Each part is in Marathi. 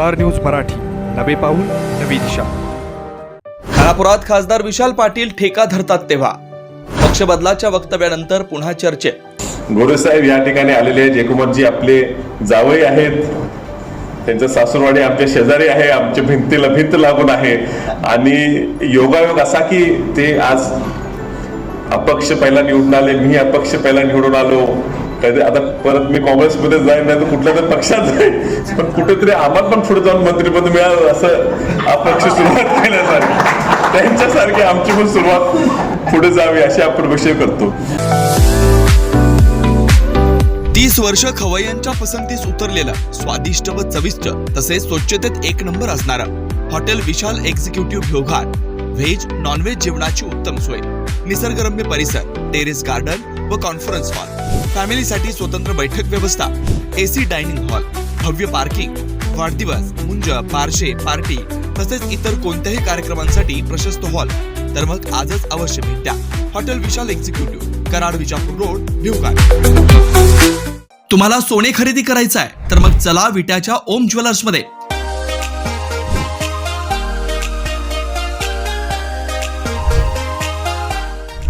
Star news Marathi. नवे पाऊल नवी दिशा. खानापुरात खासदार विशाल पाटील ठेका धरतात तेव्हा. पक्ष बदलाच्या वक्तव्यानंतर पुन्हा चर्चेत. गोरेसाहेब या ठिकाणी आलेले आहेत. एकूणजी आपले जावई आहेत. त्यांचं सासूरवाडी आमच्या शेजारी आहे. आमच्या भिंतीला भिंत लागून आहे. आणि योगायोग असा की ते आज अपक्ष पहिला निवडून आले. मी अपक्ष पहिला निवडून आलो. कधी आता परत मी काँग्रेसमध्ये जाईन नाही तर कुठल्या तरी पक्षात जाईन. पण कुठेतरी आम्हाला पण पुढे जाऊन मंत्रीपद मिळालं असं अपक्ष सुरुवात केल्यासारखी. त्यांच्यासारखी आमची पण सुरुवात पुढे जावी अशी आपण विषय करतो. तीस वर्ष खवय्यांच्या पसंतीस उतरलेलं स्वादिष्ट व चविष्ट तसेच स्वच्छतेत एक नंबर असणारा hotel Vishal executive Bhoghat veg non veg जेवणाची उत्तम सोय. निसर्गरम्य परिसर टेरेस गार्डन व कॉन्फरन्स हॉल फॅमिलीसाठी स्वतंत्र बैठक व्यवस्था. एसी डायनिंग हॉल भव्य पार्किंग वाढदिवस मुंज पारशे पार्टी तसेच इतर कोणत्याही कार्यक्रमांसाठी प्रशस्त हॉल तर मग आजच अवश्य भेट द्या. Hotel Vishal executive Karad Vijapur road Bhivghat तुम्हाला सोने खरेदी करायचं आहे तर मग चला विट्याच्या ओम ज्वेलर्स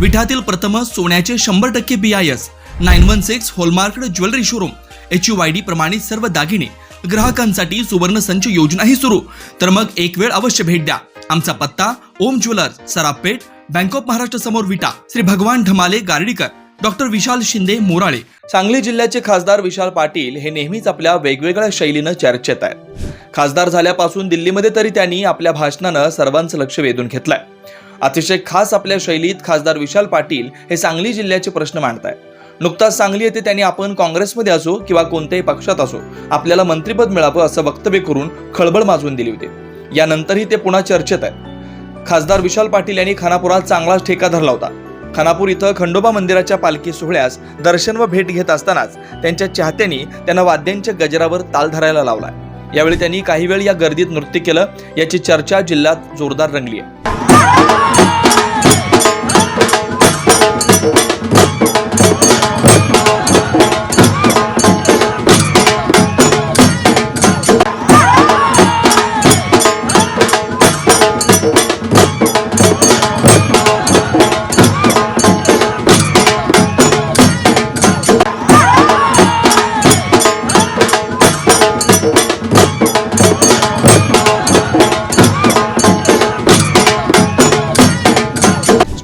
विठातील प्रथम सोन्याचे शंभर टक्के BIS S nine one six hallmarked jewellery showroom H U Y D प्रमाणित सर्व दागिने ग्राहकांसाठी सुवर्ण संच योजनाही सुरू. तर मग एक वेळ अवश्य भेट द्या. आमचा पत्ता Om jewellers Sarapeth bank of Maharashtra समोर विटा श्री भगवान ढमाले गार्डीकर. डॉक्टर विशाल शिंदे मोराळे. सांगली जिल्ह्याचे खासदार विशाल पाटील हे नेहमीच आपल्या वेगवेगळ्या शैलीनं चर्चेत आहेत. खासदार झाल्यापासून दिल्लीमध्ये तरी त्यांनी आपल्या भाषणानं सर्वांचं लक्ष वेधून घेतलंय. अतिशय खास आपल्या शैलीत खासदार विशाल पाटील हे सांगली जिल्ह्याचे प्रश्न मांडतायत. नुकताच सांगली येथे त्यांनी आपण काँग्रेसमध्ये असो किंवा कोणत्याही पक्षात असो आपल्याला मंत्रिपद मिळावं असं वक्तव्य करून खळबळ माजवून दिली होती. यानंतरही ते पुन्हा चर्चेत आहेत. खासदार विशाल पाटील यांनी खानापुरात चांगलाच ठेका धरला होता. खानापूर इथं खंडोबा मंदिराच्या पालखी सोहळ्यास दर्शन व भेट घेत असतानाच त्यांच्या चाहत्यांनी त्यांना वाद्यांच्या गजरावर ताल धरायला लावला यावेळी त्यांनी काही वेळ या गर्दीत नृत्य केलं याची चर्चा जिल्ह्यात जोरदार रंगली आहे.